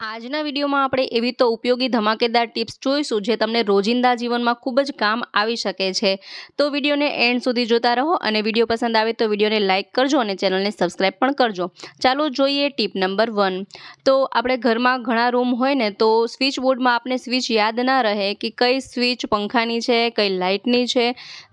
આજના વિડીયોમાં આપણે એવી તો ઉપયોગી ધમાકેદાર ટિપ્સ જોઈશું જે તમને રોજિંદા જીવનમાં ખૂબ જ કામ આવી શકે છે. તો વિડીયોને એન્ડ સુધી જોતા રહો અને વીડિયો પસંદ આવે તો વિડીયોને લાઇક કરજો અને ચેનલને સબસ્ક્રાઈબ પણ કરજો. ચાલો જોઈએ ટીપ નંબર વન. તો આપણે ઘરમાં ઘણા રૂમ હોય ને તો સ્વિચ બોર્ડમાં આપણે સ્વિચ યાદ ના રહે કે કઈ સ્વિચ પંખાની છે, કઈ લાઇટની છે.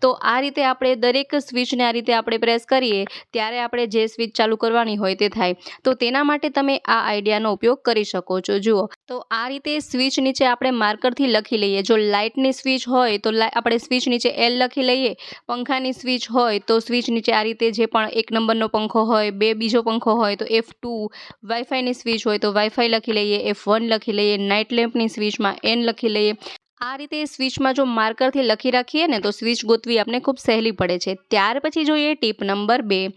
તો આ રીતે આપણે દરેક સ્વિચને આ રીતે આપણે પ્રેસ કરીએ ત્યારે આપણે જે સ્વિચ ચાલુ કરવાની હોય તે થાય. તો તેના માટે તમે આ આઈડિયાનો ઉપયોગ કરી શકો. છો. જુઓ, તો આ રીતે સ્વિચ નીચે આપણે માર્કરથી લખી લઈએ. જો લાઇટની સ્વિચ હોય, તો આપણે સ્વિચ નીચે એલ લખી લઈએ. પંખાની સ્વિચ હોય, તો સ્વિચ નીચે આ રીતે જે પણ એક નંબરનો પંખો હોય, બે બીજો પંખો હોય, તો એફ ટુ વાઈફાઈની સ્વિચ હોય, તો વાઈફાઈ લખી લઈએ. એફ વન લખી લઈએ. નાઇટ લેમ્પની સ્વિચમાં એન લખી લઈએ. આ રીતે સ્વિચમાં જો માર્કરથી લખી રાખીએ ને, તો સ્વિચ ગોતવી આપણે ખૂબ સહેલી પડે છે. ત્યાર પછી જોઈએ ટીપ નંબર બે.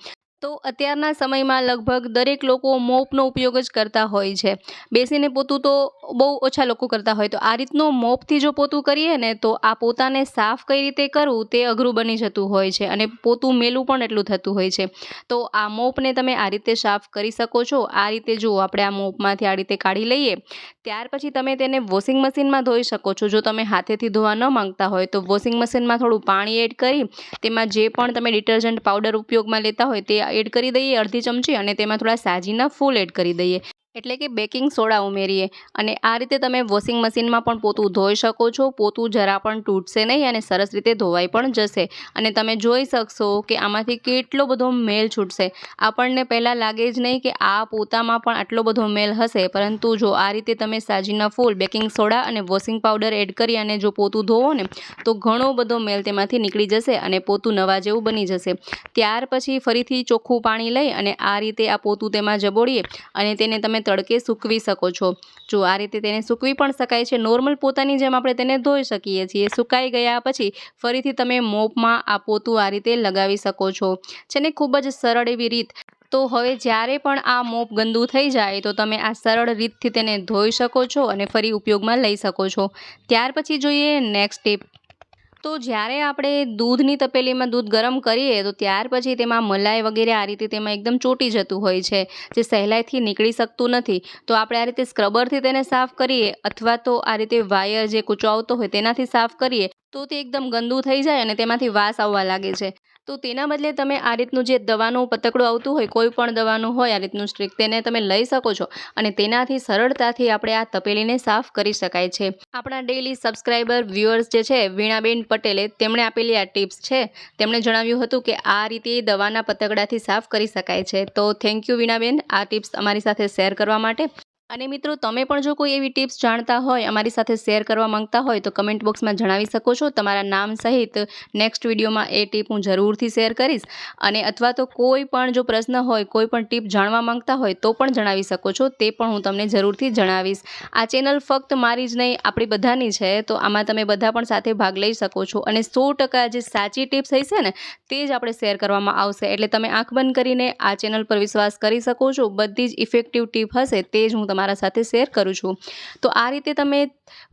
તો અત્યારના સમયમાં લગભગ દરેક લોકો મોપનો ઉપયોગ જ કરતા હોય છે. બેસીને પોતું તો બહુ ઓછા લોકો કરતા હોય. તો આ રીતનું મોપથી જો પોતું કરીએ ને, તો આ પોતાને સાફ કઈ રીતે કરવું તે અઘરું બની જતું હોય છે અને પોતું મેલું પણ એટલું થતું હોય છે. તો આ મોપને તમે આ રીતે સાફ કરી શકો છો. આ રીતે જુઓ આપણે આ મોપમાંથી આ રીતે કાઢી લઈએ, ત્યાર પછી તમે તેને વોશિંગ મશીનમાં ધોઈ શકો છો. જો તમે હાથેથી ધોવા ન માંગતા હોય, તો વોશિંગ મશીનમાં થોડું પાણી એડ કરી, તેમાં જે પણ તમે ડિટર્જન્ટ પાવડર ઉપયોગમાં લેતા હોય તે એડ કરી દઈએ અડધી ચમચી અને તેમાં થોડા સાજીના ફૂલ એડ કરી દઈએ. એટલે કે બેકિંગ સોડા ઉમેરીએ. અને આ રીતે તમે વોશિંગ મશીનમાં પણ પોતું ધોઈ શકો છો. પોતું જરા પણ તૂટશે નહીં અને સરસ રીતે ધોવાઈ પણ જશે. અને તમે જોઈ શકશો કે આમાંથી કેટલો બધો મેલ છૂટશે. આપણને પહેલાં લાગે જ નહીં કે આ પોતામાં પણ આટલો બધો મેલ હશે. પરંતુ જો આ રીતે તમે સાજીના ફૂલ, બેકિંગ સોડા અને વોશિંગ પાવડર એડ કરી અને જો પોતું ધોવો ને, તો ઘણો બધો મેલ તેમાંથી નીકળી જશે અને પોતું નવા જેવું બની જશે. ત્યાર પછી ફરીથી ચોખ્ખું પાણી લઈ અને આ રીતે આ પોતું તેમાં જબોડીએ અને તેને તમે તડકે સૂકવી શકો છો. જો આ રીતે તેને સૂકવી પણ શકાય છે, નોર્મલ પોતાની જેમ આપણે તેને ધોઈ શકીએ છીએ. સુકાઈ ગયા પછી ફરીથી તમે મોપમાં આ પોતું આ રીતે લગાવી શકો છો. છે ને, ખૂબ જ સરળ એવી રીત. તો હવે જ્યારે પણ આ મોપ ગંદુ થઈ જાય, તો તમે આ સરળ રીતથી તેને ધોઈ શકો છો અને ફરી ઉપયોગમાં લઈ શકો છો. ત્યાર પછી જોઈએ નેક્સ્ટ ટીપ તો જ્યારે આપણે દૂધની તપેલીમાં દૂધ ગરમ કરીએ, તો ત્યાર પછી તેમાં મલાઈ વગેરે આ રીતે તેમાં એકદમ ચોંટી જતું હોય છે, જે સહેલાઈથી નીકળી શકતું નથી. તો આપણે આ રીતે સ્ક્રબરથી તેને સાફ કરીએ અથવા તો આ રીતે વાયર જે કૂચો આવતો હોય તેનાથી સાફ કરીએ, તો તે એકદમ ગંદુ થઈ જાય અને તેમાંથી વાસ આવવા લાગે છે. તો તેના બદલે તમે આ રીતનું જે દવાનું પતકડું આવતું હોય, કોઈ પણ દવાનું હોય આ રીતનું સ્ટ્રીક તેને તમે લઈ શકો છો. અને તેનાથી સરળતાથી આપણે આ તપેલીને સાફ કરી શકાય છે. આપણા ડેઈલી સબસ્ક્રાઈબર વ્યુઅર્સ જે છે, વીણાબેન પટેલે તેમણે આપેલી આ ટિપ્સ છે. તેમણે જણાવ્યું હતું કે આ રીતે દવાના પતકડાથી સાફ કરી શકાય છે. તો થેન્ક યુ વીણાબેન. આ ટિપ્સ અમારી સાથે શેર કરવા માટે. અને મિત્રો, તમે પણ જો કોઈ એવી ટિપ્સ જાણતા હોય, અમારી સાથે શેર કરવા માંગતા હોય, તો કમેન્ટ બોક્સમાં જણાવી શકો છો. તમારા નામ સહિત નેક્સ્ટ વિડીયોમાં એ ટીપ હું જરૂરથી શેર કરીશ. અને અથવા તો કોઈ પણ જો પ્રશ્ન હોય, કોઈ પણ ટીપ જાણવા માંગતા હોય, તો પણ જણાવી શકો છો. તે પણ હું તમને જરૂરથી જણાવીશ. આ ચેનલ ફક્ત મારી જ નહીં, આપણી બધાની છે, તો આમાં તમે બધા પણ સાથે ભાગ લઈ શકો છો. અને સો ટકા જે સાચી ટિપ્સ હશે ને, તે જ આપણે શેર કરવામાં આવશે. એટલે તમે આંખ બંધ કરીને આ ચેનલ પર વિશ્વાસ કરી શકો છો. બધી જ ઇફેક્ટિવ ટીપ હશે, તે જ હું તમારા સાથે શેર કરું છું. તો આ રીતે તમે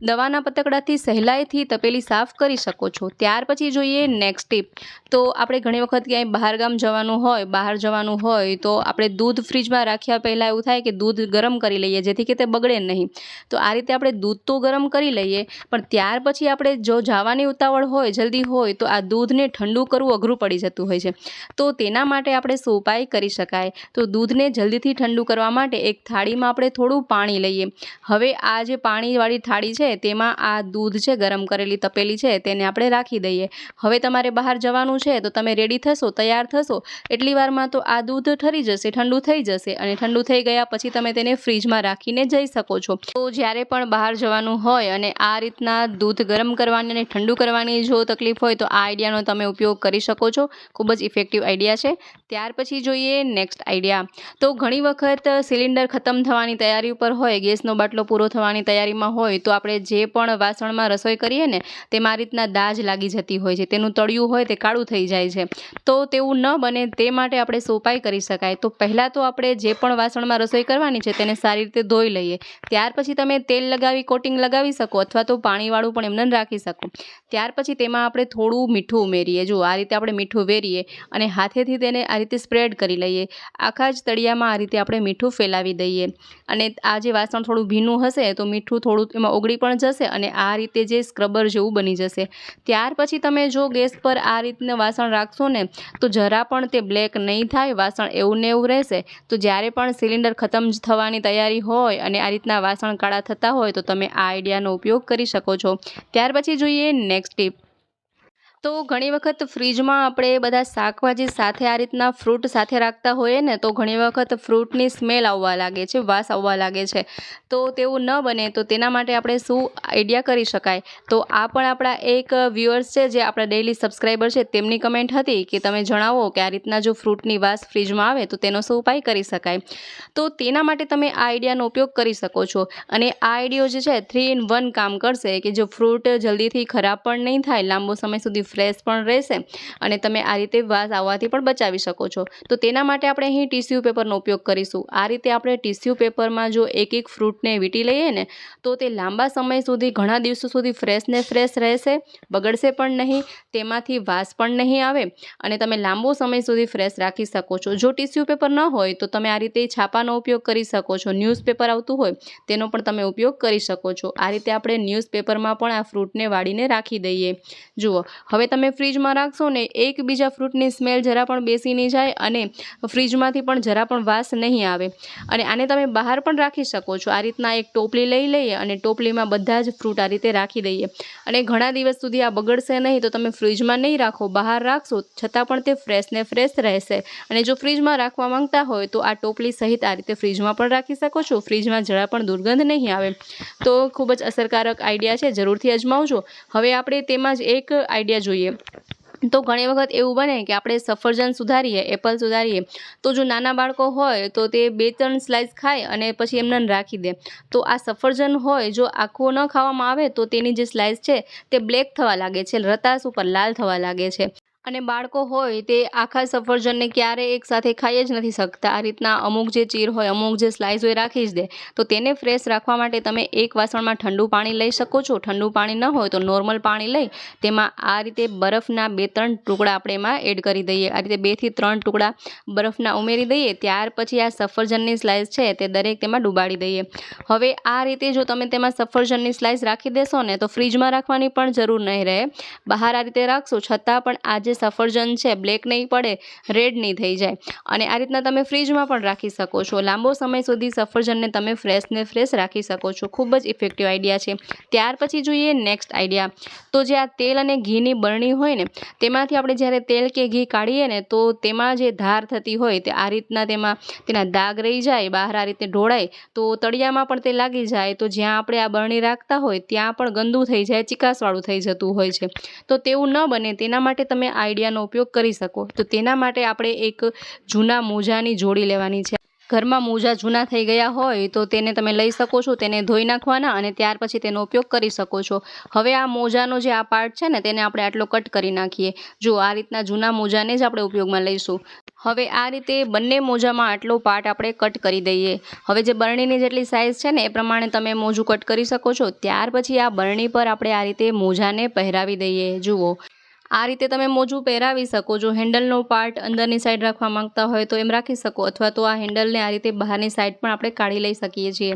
દવાના પતકડાથી સહેલાઈથી તપેલી સાફ કરી શકો છો. ત્યાર પછી જોઈએ નેક્સ્ટ ટીપ તો આપણે ઘણી વખત ક્યાંય બહારગામ જવાનું હોય, બહાર જવાનું હોય, તો આપણે દૂધ ફ્રીજમાં રાખ્યા પહેલાં એવું થાય કે દૂધ ગરમ કરી લઈએ, જેથી કે તે બગડે નહીં. તો આ રીતે આપણે દૂધ તો ગરમ કરી લઈએ, પણ ત્યાર પછી આપણે જો જવાની ઉતાવળ હોય, જલ્દી હોય, તો આ દૂધને ઠંડુ કરવું અઘરું પડી જતું હોય છે. તો તેના માટે આપણે શું ઉપાય કરી શકાય. તો દૂધને જલ્દીથી ઠંડુ કરવા માટે એક થાળીમાં આપણે થોડું પાણી લઈએ. હવે આ જે પાણીવાળી થાળી છે, તેમાં આ દૂધ છે, ગરમ કરેલી તપેલી છે, તેને આપણે રાખી દઈએ. હવે તમારે બહાર જવાનું છે, તો તમે રેડી થશો, તૈયાર થશો, એટલી વારમાં તો આ દૂધ ઠરી જશે, ઠંડુ થઈ જશે, અને ઠંડુ થઈ ગયા પછી તમે તેને ફ્રીજમાં રાખીને જઈ શકો છો. તો જ્યારે પણ બહાર જવાનું હોય અને આ રીતના દૂધ ગરમ કરવાની અને ઠંડુ કરવાની જો તકલીફ હોય, તો આ આઈડિયાનો તમે ઉપયોગ કરી શકો છો. ખૂબ જ ઇફેક્ટિવ આઈડિયા છે. ત્યાર પછી જોઈએ નેક્સ્ટ આઈડિયા તો ઘણી વખત સિલિન્ડર ખતમ થવાની તૈયારી ઉપર હોય, ગેસનો બાટલો પૂરો થવાની તૈયારીમાં હોય, તો આપણે જે પણ વાસણમાં રસોઈ કરીએ ને, તેમાં આ રીતના દાજ લાગી જતી હોય છે. તેનું તળિયું હોય તે કાળું થઈ જાય છે. તો તેવું ન બને તે માટે આપણે સોપાઈ કરી શકાય. તો પહેલાં તો આપણે જે પણ વાસણમાં રસોઈ કરવાની છે તેને સારી રીતે ધોઈ લઈએ. ત્યાર પછી તમે તેલ લગાવી, કોટિંગ લગાવી શકો અથવા તો પાણીવાળું પણ એમને રાખી શકો. ત્યાર પછી તેમાં આપણે થોડું મીઠું ઉમેરીએ. જો આ રીતે આપણે મીઠું વેરીએ અને હાથેથી તેને આ રીતે સ્પ્રેડ કરી લઈએ. આખા જ તળિયામાં આ રીતે આપણે મીઠું ફેલાવી દઈએ અને આ જે વાસણ થોડું ભીનું હશે, તો મીઠું થોડું એમાં ઓગળી પણ જશે અને આ રીતે જે સ્ક્રબર જેવું બની જશે. ત્યાર પછી તમે જો ગેસ પર આ રીતના વાસણ રાખશો ને, તો જરા પણ તે બ્લેક નહીં થાય, વાસણ એવું ને એવું રહેશે. તો જ્યારે પણ સિલિન્ડર ખતમ થવાની તૈયારી હોય અને આ રીતના વાસણ કાળા થતા હોય, તો તમે આ આઈડિયાનો ઉપયોગ કરી શકો છો. ત્યાર પછી જોઈએ નેક્સ્ટ ટીપ તો ઘણી વખત ફ્રીજમાં આપણે બધા શાકભાજી સાથે આ રીતના ફ્રૂટ સાથે રાખતા હોઈએ ને, તો ઘણી વખત ફ્રૂટની સ્મેલ આવવા લાગે છે, વાસ આવવા લાગે છે. તો તેવું ન બને તો તેના માટે આપણે શું આઈડિયા કરી શકાય? તો આ પણ આપણા એક વ્યુઅર્સ છે, જે આપણા ડેઇલી સબસ્ક્રાઈબર છે, તેમની કમેન્ટ હતી કે તમે જણાવો કે આ રીતના જો ફ્રૂટની વાસ ફ્રીજમાં આવે તો તેનો શું ઉપાય કરી શકાય? તો તેના માટે તમે આ આઈડિયાનો ઉપયોગ કરી શકો છો. અને આ આઈડિયો જે છે, થ્રી ઇન વન કામ કરશે કે જો ફ્રૂટ જલ્દીથી ખરાબ પણ નહીં થાય, લાંબો સમય સુધી ફ્રેશ પણ રહેશે અને તમે આ રીતે વાસ આવવાથી પણ બચાવી શકો છો. તો તેના માટે આપણે અહીં ટીસ્યુ પેપરનો ઉપયોગ કરીશું. આ રીતે આપણે ટીસ્યુ પેપરમાં જો એક એક ફ્રૂટને વીંટી લઈએ ને, તો તે લાંબા સમય સુધી, ઘણા દિવસો સુધી ફ્રેશ ને ફ્રેશ રહેશે, બગડશે પણ નહીં, તેમાંથી વાસ પણ નહીં આવે અને તમે લાંબો સમય સુધી ફ્રેશ રાખી શકો છો. જો ટીસ્યુ પેપર ન હોય, તો તમે આ રીતે છાપાનો ઉપયોગ કરી શકો છો. ન્યૂઝપેપર આવતું હોય, તેનો પણ તમે ઉપયોગ કરી શકો છો. આ રીતે આપણે ન્યૂઝપેપરમાં પણ આ ફ્રૂટને વાળીને રાખી દઈએ. જુઓ, હવે તમે ફ્રીજમાં રાખશો ને એકબીજા ફ્રૂટની સ્મેલ જરા પણ બેસી નહીં જાય અને ફ્રીજમાંથી પણ જરા પણ વાસ નહીં આવે. અને આને તમે બહાર પણ રાખી શકો છો. આ રીતના એક ટોપલી લઈ લઈએ અને ટોપલીમાં બધા જ ફ્રૂટ આ રીતે રાખી દઈએ. અને ઘણા દિવસ સુધી આ બગડશે નહીં તો તમે ફ્રીજમાં નહીં રાખો. બહાર રાખશો છતાં પણ તે ફ્રેશ ને ફ્રેશ રહેશે. અને જો ફ્રીજમાં રાખવા માંગતા હોય તો આ ટોપલી સહિત આ રીતે ફ્રીજમાં પણ રાખી શકો છો. ફ્રીજમાં જરા પણ દુર્ગંધ નહીં આવે. તો ખૂબ જ અસરકારક આઈડિયા છે. જરૂરથી અજમાવજો. હવે આપણે તેમાં જ એક આઈડિયા જોઈએ. તો ઘણી વખત એવું બને કે આપણે સફરજન સુધારીએ, એપલ સુધારીએ, તો જો નાના બાળકો હોય તો તે બે ત્રણ સ્લાઇસ ખાય અને પછી એમને રાખી દે. તો આ સફરજન હોય, જો આખું ન ખાવામાં આવે તો તેની જે સ્લાઇસ છે તે બ્લેક થવા લાગે છે રતાશ ઉપર લાલ થવા લાગે છે. અને બાળકો હોય તે આખા સફરજનને ક્યારે એકસાથે ખાઈ જ નથી શકતા. આ રીતના અમુક જે ચીર હોય, અમુક જે સ્લાઇસ હોય રાખી જ દે. તો તેને ફ્રેશ રાખવા માટે તમે એક વાસણમાં ઠંડુ પાણી લઈ શકો છો. ઠંડુ પાણી ન હોય તો નોર્મલ પાણી લઈ તેમાં આ રીતે બરફના બે ત્રણ ટુકડા આપણે એમાં એડ કરી દઈએ. આ રીતે બેથી ત્રણ ટુકડા બરફના ઉમેરી દઈએ. ત્યાર પછી આ સફરજનની સ્લાઇસ છે તે દરેક તેમાં ડુબાડી દઈએ. હવે આ રીતે જો તમે તેમાં સફરજનની સ્લાઇસ રાખી દેશો ને તો ફ્રીજમાં રાખવાની પણ જરૂર નહીં રહે. બહાર આ રીતે રાખશો. છતાં પણ આ જે સફરજન છે બ્લેક નહીં પડે રેડ નહીં થઈ જાય. અને આ રીતના તમે ફ્રીજમાં પણ રાખી શકો છો. લાંબો સમય સુધી સફરજનને તમે ફ્રેશ ને ફ્રેશ રાખી શકો છો. ખૂબ જ ઇફેક્ટિવ આઈડિયા છે. ત્યાર પછી જોઈએ નેક્સ્ટ આઈડિયા તો જે આ તેલ અને ઘીની બરણી હોય ને, તેમાંથી આપણે જ્યારે તેલ કે ઘી કાઢીએ ને, તો તેમાં જે ધાર થતી હોય તે આ રીતના તેમાં તેના દાગ રહી જાય, બહાર આ રીતે ઢોળાય. તો તળિયામાં પણ તે લાગી જાય. તો જ્યાં આપણે આ બરણી રાખતા હોય, ત્યાં પણ ગંદુ થઈ જાય, ચિકાસવાળું થઈ જતું હોય છે. તો તેવું ન બને. તેના માટે તમે આઈડિયાનો ઉપયોગ કરી શકો. તો તેના માટે આપણે એક જૂના મોજાની જોડી લેવાની છે. ઘરમાં મોજા જૂના થઈ ગયા હોય તો તેને તમે લઈ શકો છો, તેને ધોઈ નાખવાના અને ત્યાર પછી તેનો ઉપયોગ કરી શકો છો. હવે આ મોજાનો જે આ પાર્ટ છે ને, તેને આપણે આટલો કટ કરી નાખીએ. જો આ રીતના જૂના મોજાને જ આપણે ઉપયોગમાં લઈશું. હવે આ રીતે બંને મોજામાં આટલો પાર્ટ આપણે કટ કરી દઈએ. હવે જે બરણીની જેટલી સાઇઝ છે ને, એ પ્રમાણે તમે મોજું કટ કરી શકો છો. ત્યાર પછી આ બરણી પર આપણે આ રીતે મોજાને પહેરાવી દઈએ. જુઓ. આ રીતે તમે મોજું પહેરાવી શકો. જો હેન્ડલનો પાર્ટ અંદરની સાઈડ રાખવા માંગતા હોય તો એમ રાખી શકો અથવા તો આ હેન્ડલને આ રીતે બહારની સાઈડ પણ આપણે કાઢી લઈ શકીએ છીએ.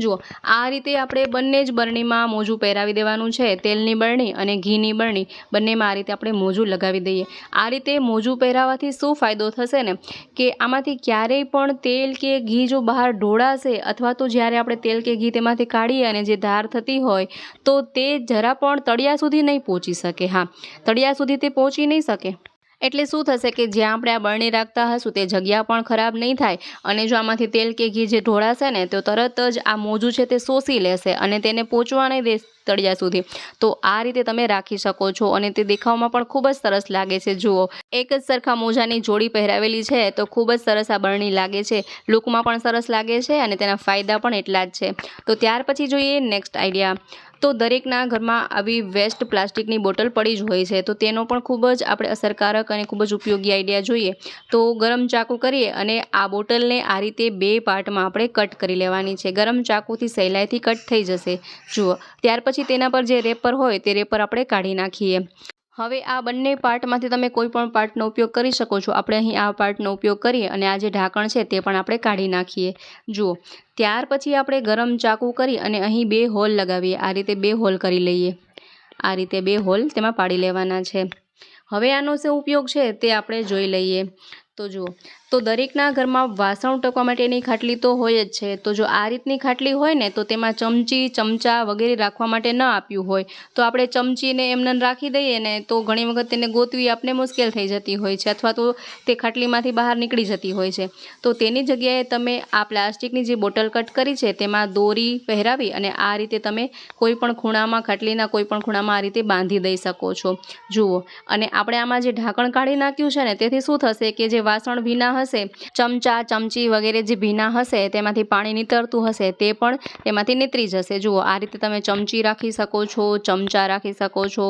જુઓ, આ રીતે આપણે બંને જ બરણીમાં મોજું પહેરાવી દેવાનું છે. તેલની બરણી અને ઘીની બરણી. બંનેમાં આ રીતે આપણે મોજું લગાવી દઈએ. આ રીતે મોજું પહેરાવવાથી શું ફાયદો થશે ને? કે આમાંથી ક્યારેય પણ તેલ કે ઘી જો બહાર ઢોળાશે અથવા તો જ્યારે આપણે તેલ કે ઘી તેમાંથી કાઢીએ અને જે ધાર થતી હોય તો તે જરા પણ તળિયા સુધી નહીં પહોંચી શકે. હા, તળિયા સુધી તે પહોંચી નહીં શકે. એટલે શું થશે કે જ્યાં આપણે આ બળણી રાખતા હશું, તે જગ્યા પણ ખરાબ નહીં થાય. અને જો આમાંથી તેલ કે ઘી જે ઢોળાશે ને, તો તરત જ આ મોજું છે તે શોષી લેશે અને તેને પહોંચવા નહીં દે તળિયા સુધી. તો આ રીતે તમે રાખી શકો છો અને તે દેખાવમાં પણ ખૂબ જ સરસ લાગે છે. જુઓ, એક જ સરખા મોજાની જોડી પહેરાવેલી છે, તો ખૂબ જ સરસ આ બરણી લાગે છે. લુકમાં પણ સરસ લાગે છે અને તેના ફાયદા પણ એટલા જ છે. તો ત્યાર પછી જોઈએ નેક્સ્ટ આઈડિયા તો દરેકના ઘરમાં આવી વેસ્ટ પ્લાસ્ટિકની બોટલ પડી જ હોય છે. તો તેનો પણ ખૂબ જ આપણે અસરકારક અને ખૂબ જ ઉપયોગી આઈડિયા જોઈએ. તો ગરમ ચાકુ કરીએ અને આ બોટલને આ રીતે બે પાર્ટમાં આપણે કટ કરી લેવાની છે. ગરમ ચાકુથી સહેલાઈથી કટ થઈ જશે. જુઓ, ત્યાર પછી તેના પર જે રેપર હોય તે રેપર આપણે કાઢી નાખીએ. હવે આ બંને પાર્ટમાંથી તમે કોઈ પણ પાર્ટનો ઉપયોગ કરી શકો છો. આપણે અહીં આ પાર્ટનો ઉપયોગ કરીએ અને આ જે ઢાંકણ છે તે પણ આપણે કાઢી નાખીએ. જુઓ, ત્યાર પછી આપણે ગરમ ચાકુ કરી અને અહીં બે હોલ લગાવીએ. આ રીતે બે હોલ કરી લઈએ. આ રીતે બે હોલ તેમાં પાડી લેવાના છે. હવે આનો શું ઉપયોગ છે તે આપણે જોઈ લઈએ. તો જુઓ તો દરેકના ઘરમાં વાસણ ટકવા માટેની ખાટલી તો હોય જ છે. તો જો આ રીતની ખાટલી હોય ને, તો તેમાં ચમચી, ચમચા વગેરે રાખવા માટે ન આપ્યું હોય. તો આપણે ચમચીને એમને રાખી દઈએ ને, તો ઘણી વખત તેને ગોતવી આપણે મુશ્કેલ થઈ જતી હોય છે અથવા તો તે ખાટલીમાંથી બહાર નીકળી જતી હોય છે. તો તેની જગ્યાએ તમે આ પ્લાસ્ટિકની જે બોટલ કટ કરી છે, તેમાં દોરી પહેરાવી અને આ રીતે તમે કોઈ પણ ખૂણામાં, ખાટલીના કોઈ પણ ખૂણામાં આ રીતે બાંધી દઈ શકો છો. જુઓ. અને આપણે આમાં જે ઢાંકણ કાઢી નાખ્યું છે ને, તેથી શું થશે કે જે વાસણ ભીના હશે. ચમચા, ચમચી વગેરે જે ભીના હશે, તેમાંથી પાણી નીતરતું હશે, તે પણ તેમાંથી નીતરી જશે. જુઓ, આ રીતે તમે ચમચી રાખી શકો છો, ચમચા રાખી શકો છો.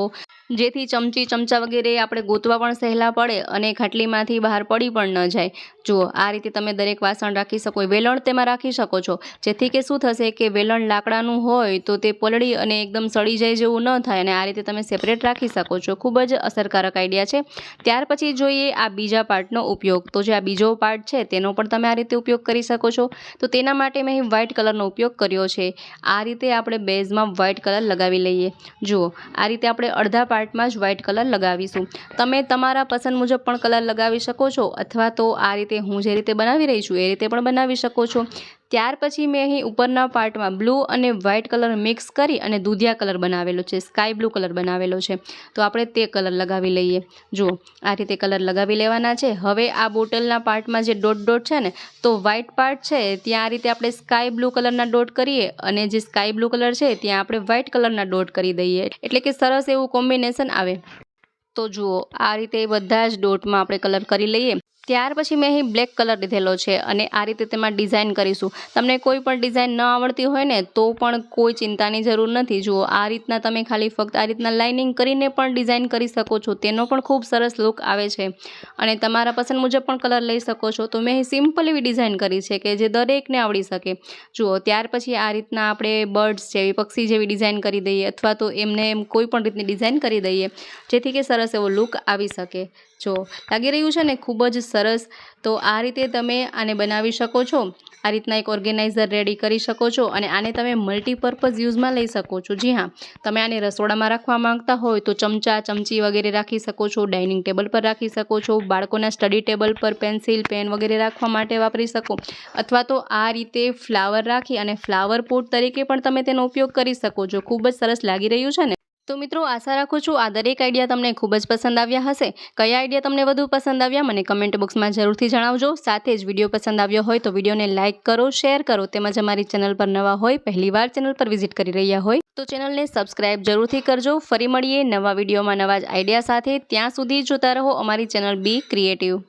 જેથી ચમચી, ચમચા વગેરે આપણે ગોતવા પણ સહેલા પડે અને ખાટલીમાંથી બહાર પડી પણ ન જાય. જુઓ, આ રીતે તમે દરેક વાસણ રાખી શકો વેલણ તેમાં રાખી શકો છો. જેથી કે શું થશે કે વેલણ લાકડાનું હોય તો તે પલળી અને એકદમ સડી જાય જેવું ન થાય અને આ રીતે તમે સેપરેટ રાખી શકો છો. ખૂબ જ અસરકારક આઈડિયા છે. ત્યાર પછી જોઈએ આ બીજા પાર્ટનો ઉપયોગ. તો જે આ બીજો પાર્ટ છે, તેનો પણ તમે આ રીતે ઉપયોગ કરી શકો છો. તો તેના માટે મેં વ્હાઇટ કલરનો ઉપયોગ કર્યો છે. આ રીતે આપણે બેઝમાં વ્હાઇટ કલર લગાવી લઈએ. જુઓ, આ રીતે આપણે અડધા પાર્ટમાં જ વ્હાઇટ કલર લગાવીશું. તમે તમારા પસંદ મુજબ પણ કલર લગાવી શકો છો અથવા તો આ રીતે હું જે રીતે બનાવી રહી છું એ રીતે પણ બનાવી શકો છો. ત્યાર પછી મેં અહીં ઉપરના પાર્ટમાં બ્લુ અને વ્હાઇટ કલર મિક્સ કરી અને દૂધિયા કલર બનાવેલો છે, સ્કાય બ્લુ કલર બનાવેલો છે. તો આપણે તે કલર લગાવી લઈએ. જુઓ, આ રીતે કલર લગાવી લેવાના છે. હવે આ બોટલના પાર્ટમાં જે ડોટ ડોટ છે ને, તો વ્હાઇટ પાર્ટ છે, ત્યાં આ રીતે આપણે સ્કાય બ્લુ કલરના ડોટ કરીએ અને જે સ્કાય બ્લુ કલર છે, ત્યાં આપણે વ્હાઇટ કલરના ડોટ કરી દઈએ. એટલે કે સરસ એવું કોમ્બિનેશન આવે. તો જુઓ, આ રીતે બધા જ ડોટમાં આપણે કલર કરી લઈએ. ત્યાર પછી મેં અહીં બ્લેક કલર લીધેલો છે અને આ રીતે તેમાં ડિઝાઇન કરીશું. તમને કોઈ પણ ડિઝાઇન ન આવડતી હોય ને, તો પણ કોઈ ચિંતાની જરૂર નથી. જુઓ, આ રીતના તમે ખાલી ફક્ત આ રીતના લાઇનિંગ કરીને પણ ડિઝાઇન કરી શકો છો. તેનો પણ ખૂબ સરસ લુક આવે છે. અને તમારા પસંદ મુજબ પણ કલર લઈ શકો છો. તો મેં અહીં સિમ્પલ એવી ડિઝાઇન કરી છે કે જે દરેકને આવડી શકે. જુઓ, ત્યાર પછી આ રીતના આપણે બર્ડ્સ જેવી, પક્ષી જેવી ડિઝાઇન કરી દઈએ અથવા તો એમને એમ કોઈ પણ રીતની ડિઝાઇન કરી દઈએ, જેથી કે સરસ એવો લુક આવી શકે. જો લાગી રહ્યું છે ને? ખૂબ જ સરસ. તો આ રીતે તમે આને બનાવી શકો છો. આ રીતના એક ઓર્ગેનાઇઝર રેડી કરી શકો છો અને આને તમે મલ્ટીપર્પઝ યુઝમાં લઈ શકો છો. જી હા. તમે આને રસોડામાં રાખવા માંગતા હોય તો ચમચા, ચમચી વગેરે રાખી શકો છો, ડાઇનિંગ ટેબલ પર રાખી શકો છો, બાળકોના સ્ટડી ટેબલ પર પેન્સિલ, પેન વગેરે રાખવા માટે વાપરી શકો. અથવા તો આ રીતે ફ્લાવર રાખી અને ફ્લાવર પોટ તરીકે પણ તમે તેનો ઉપયોગ કરી શકો છો. ખૂબ જ સરસ લાગી રહ્યું છે ને? તો મિત્રો આશા રાખું છું આ દરેક આઈડિયા તમને ખૂબ જ પસંદ આવ્યા હશે. કયા આઈડિયા તમને વધુ પસંદ આવ્યા મને કમેન્ટ બોક્સમાં જરૂરથી જણાવજો. સાથે જ વીડિયો પસંદ આવ્યો હોય તો વિડીયોને લાઇક કરો, શેર કરો તેમજ અમારી ચેનલ પર નવા હોય પહેલીવાર ચેનલ પર વિઝિટ કરી રહ્યા હોય તો ચેનલને સબસ્ક્રાઇબ જરૂરથી કરજો. ફરી મળીએ નવા વિડીયોમાં નવા જ આઈડિયા સાથે. ત્યાં સુધી જોતા રહો અમારી ચેનલ બી ક્રિએટિવ.